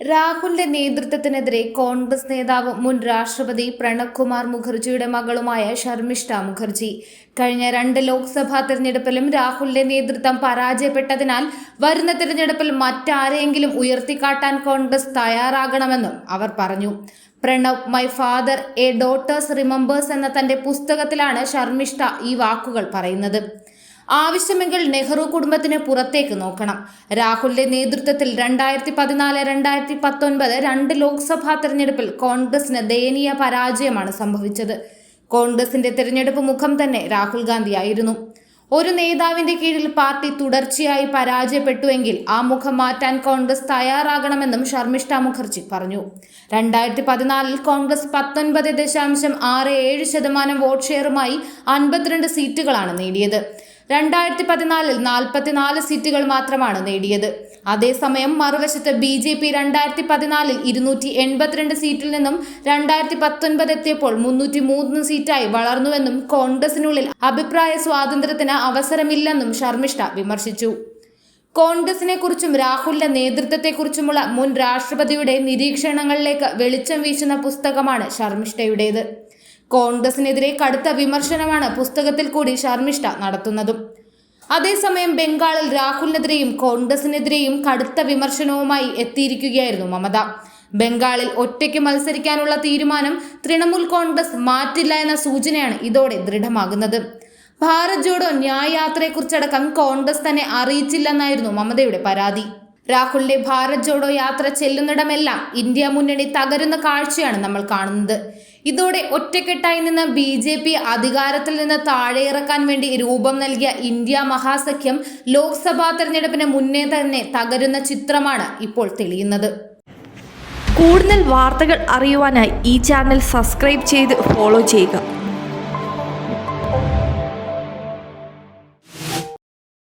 രാഹുലിന്റെ നേതൃത്വത്തിനെതിരെ കോൺഗ്രസ് നേതാവ് മുൻ രാഷ്ട്രപതി പ്രണബ് കുമാർ മുഖർജിയുടെ മകളുമായ ശർമിഷ്ഠ മുഖർജി. കഴിഞ്ഞ രണ്ട് ലോക്സഭാ തെരഞ്ഞെടുപ്പിലും രാഹുലിന്റെ നേതൃത്വം പരാജയപ്പെട്ടതിനാൽ വരുന്ന തെരഞ്ഞെടുപ്പിൽ മറ്റാരെങ്കിലും ഉയർത്തിക്കാട്ടാൻ കോൺഗ്രസ് തയ്യാറാകണമെന്നും അവർ പറഞ്ഞു. Pranab my father a daughters remembers എന്ന തന്റെ പുസ്തകത്തിലാണ് ശർമിഷ്ഠ ഈ വാക്കുകൾ പറയുന്നത്. ആവശ്യമെങ്കിൽ നെഹ്റു കുടുംബത്തിന് പുറത്തേക്ക് നോക്കണം. രാഹുലിന്റെ നേതൃത്വത്തിൽ രണ്ടായിരത്തി പതിനാല് രണ്ടായിരത്തി പത്തൊൻപത് രണ്ട് ലോക്സഭാ തെരഞ്ഞെടുപ്പിൽ കോൺഗ്രസിന് ദയനീയ പരാജയമാണ് സംഭവിച്ചത്. കോൺഗ്രസിന്റെ തെരഞ്ഞെടുപ്പ് മുഖം തന്നെ രാഹുൽ ഗാന്ധിയായിരുന്നു ഒരു നേതാവിന്റെ കീഴിൽ പാർട്ടി തുടർച്ചയായി പരാജയപ്പെട്ടുവെങ്കിൽ ആ മുഖം മാറ്റാൻ കോൺഗ്രസ് തയ്യാറാകണമെന്നും ശർമിഷ്ഠ മുഖർജി പറഞ്ഞു. രണ്ടായിരത്തി പതിനാലിൽ കോൺഗ്രസ് പത്തൊൻപത് ദശാംശം ആറ് ഏഴ് ശതമാനം വോട്ട് ഷെയറുമായി അൻപത്തിരണ്ട് സീറ്റുകളാണ് നേടിയത്. രണ്ടായിരത്തി പതിനാലിൽ നാൽപ്പത്തിനാല് സീറ്റുകൾ മാത്രമാണ് നേടിയത്. അതേസമയം മറുവശത്ത് ബി ജെ പി രണ്ടായിരത്തി പതിനാലിൽ ഇരുന്നൂറ്റി എൺപത്തിരണ്ട് സീറ്റിൽ നിന്നും രണ്ടായിരത്തി പത്തൊൻപത് എത്തിയപ്പോൾ മുന്നൂറ്റി മൂന്ന് സീറ്റായി വളർന്നുവെന്നും കോൺഗ്രസിനുള്ളിൽ അഭിപ്രായ സ്വാതന്ത്ര്യത്തിന് അവസരമില്ലെന്നും ശർമിഷ്ഠ വിമർശിച്ചു. കോൺഗ്രസിനെ കുറിച്ചും രാഹുലിന്റെ നേതൃത്വത്തെക്കുറിച്ചുമുള്ള മുൻ രാഷ്ട്രപതിയുടെ നിരീക്ഷണങ്ങളിലേക്ക് വെളിച്ചം വീശുന്ന പുസ്തകമാണ് ശർമിഷ്ഠയുടേത് കോൺഗ്രസിനെതിരെ കടുത്ത വിമർശനമാണ് പുസ്തകത്തിൽ കൂടി ശർമിഷ്ഠ നടത്തുന്നതും. അതേസമയം ബംഗാളിൽ രാഹുലിനെതിരെയും കോൺഗ്രസിനെതിരെയും കടുത്ത വിമർശനവുമായി എത്തിയിരിക്കുകയായിരുന്നു മമത. ബംഗാളിൽ ഒറ്റയ്ക്ക് മത്സരിക്കാനുള്ള തീരുമാനം തൃണമൂൽ കോൺഗ്രസ് മാറ്റില്ല എന്ന സൂചനയാണ് ഇതോടെ ദൃഢമാകുന്നത്. ഭാരത് ജോഡോ ന്യായയാത്രയെക്കുറിച്ചടക്കം കോൺഗ്രസ് തന്നെ അറിയിച്ചില്ലെന്നായിരുന്നു മമതയുടെ പരാതി. രാഹുലിന്റെ ഭാരത് ജോഡോ യാത്ര ചെല്ലുന്നിടമെല്ലാം ഇന്ത്യ മുന്നണി തകരുന്ന കാഴ്ചയാണ് നമ്മൾ കാണുന്നത്. ഇതോടെ ഒറ്റക്കെട്ടായി നിന്ന് ബി ജെ പി അധികാരത്തിൽ നിന്ന് താഴെയിറക്കാൻ വേണ്ടി രൂപം നൽകിയ ഇന്ത്യ മഹാസഖ്യം ലോക്സഭാ തെരഞ്ഞെടുപ്പിന് മുന്നേ തന്നെ തകരുന്ന ചിത്രമാണ് ഇപ്പോൾ തെളിയുന്നത്. കൂടുതൽ വാർത്തകൾ അറിയുവാനായി ഈ ചാനൽ സബ്സ്ക്രൈബ് ചെയ്ത് ഫോളോ ചെയ്യുക.